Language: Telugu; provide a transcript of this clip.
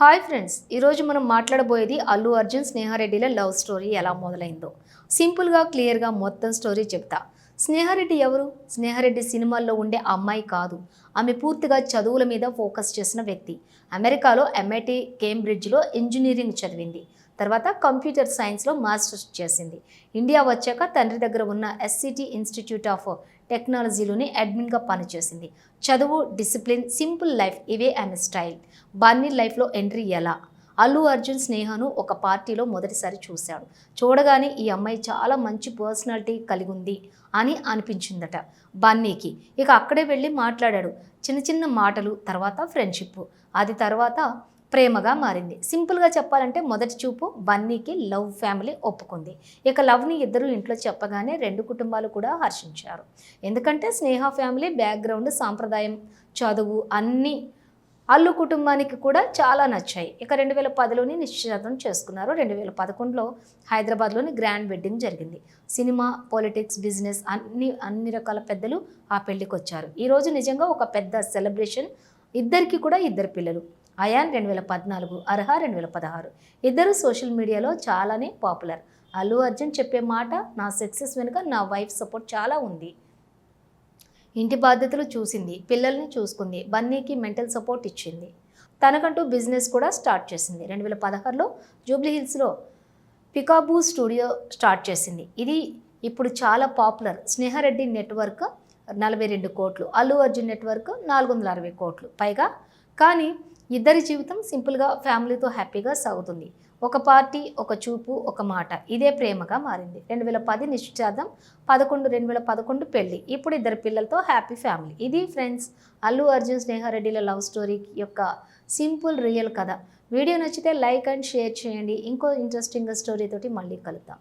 హాయ్ ఫ్రెండ్స్ ఈరోజు మనం మాట్లాడబోయేది అల్లు అర్జున్ స్నేహారెడ్డిల లవ్ స్టోరీ ఎలా మొదలైందో. సింపుల్గా క్లియర్గా మొత్తం స్టోరీ చెప్తా. స్నేహారెడ్డి ఎవరు? స్నేహారెడ్డి సినిమాల్లో ఉండే అమ్మాయి కాదు. ఆమె పూర్తిగా చదువుల మీద ఫోకస్ చేసిన వ్యక్తి. అమెరికాలో ఎంఐటి కేంబ్రిడ్జ్లో ఇంజనీరింగ్ చదివింది. తర్వాత కంప్యూటర్ సైన్స్లో మాస్టర్స్ చేసింది. ఇండియా వచ్చాక తండ్రి దగ్గర ఉన్న ఎస్సిటి ఇన్స్టిట్యూట్ ఆఫ్ టెక్నాలజీలోని అడ్మిన్గా పనిచేసింది. చదువు డిసిప్లిన్ సింపుల్ లైఫ్ ఇవే ఆమె స్టైల్. బన్నీ లైఫ్లో ఎంట్రీ ఎలా? అల్లు అర్జున్ స్నేహను ఒక పార్టీలో మొదటిసారి చూశాడు. చూడగానే ఈ అమ్మాయి చాలా మంచి పర్సనాలిటీ కలిగి ఉంది అని అనిపించిందట బన్నీకి. ఇక అక్కడే వెళ్ళి మాట్లాడాడు. చిన్న చిన్న మాటలు తర్వాత ఫ్రెండ్షిప్. అది తర్వాత ప్రేమగా మారింది. సింపుల్గా చెప్పాలంటే మొదటి చూపు బన్నీకి లవ్ ఫ్యామిలీ ఒప్పుకుంది. ఇక లవ్ని ఇద్దరు ఇంట్లో చెప్పగానే రెండు కుటుంబాలు కూడా హర్షించారు. ఎందుకంటే స్నేహ ఫ్యామిలీ బ్యాక్గ్రౌండ్ సాంప్రదాయం చదువు అన్నీ అల్లు కుటుంబానికి కూడా చాలా నచ్చాయి. ఇక రెండు వేల పదిలోని నిశ్చితార్థం చేసుకున్నారు. రెండు వేల పదకొండులో హైదరాబాద్లోని గ్రాండ్ వెడ్డింగ్ జరిగింది. సినిమా పాలిటిక్స్ బిజినెస్ అన్ని అన్ని రకాల పెద్దలు ఆ పెళ్ళికి వచ్చారు ఈరోజు నిజంగా ఒక పెద్ద సెలబ్రేషన్. ఇద్దరికి కూడా ఇద్దరు పిల్లలు. అయాన్ రెండు వేల పద్నాలుగు అర్హ రెండు వేల పదహారు. ఇద్దరు సోషల్ మీడియాలో చాలానే పాపులర్. అల్లు అర్జున్ చెప్పే మాట నా సక్సెస్ వెనుక నా వైఫ్ సపోర్ట్ చాలా ఉంది. ఇంటి బాధ్యతలు చూసింది పిల్లల్ని చూసుకుంది బన్నీకి మెంటల్ సపోర్ట్ ఇచ్చింది. తనకంటూ బిజినెస్ కూడా స్టార్ట్ చేసింది. రెండు వేల పదహారులో జూబ్లీ హిల్స్లో పికాబూ స్టూడియో స్టార్ట్ చేసింది. ఇది ఇప్పుడు చాలా పాపులర్. స్నేహారెడ్డి నెట్వర్క్ నలభై రెండు కోట్లు అల్లు అర్జున్ నెట్వర్క్ నాలుగు వందల అరవై కోట్లు. పైగా కానీ ఇద్దరి జీవితం సింపుల్గా ఫ్యామిలీతో హ్యాపీగా సాగుతుంది. ఒక పార్టీ ఒక చూపు ఒక మాట ఇదే ప్రేమగా మారింది. రెండు వేల పది నిశ్చితార్థం పదకొండు రెండు వేల పదకొండు పెళ్ళి ఇప్పుడు ఇద్దరు పిల్లలతో హ్యాపీ ఫ్యామిలీ. ఇది ఫ్రెండ్స్ అల్లు అర్జున్ స్నేహారెడ్డిల లవ్ స్టోరీ యొక్క సింపుల్ రియల్ కథ. వీడియో నచ్చితే లైక్ అండ్ షేర్ చేయండి. ఇంకో ఇంట్రెస్టింగ్ స్టోరీతోటి మళ్ళీ కలుద్దాం.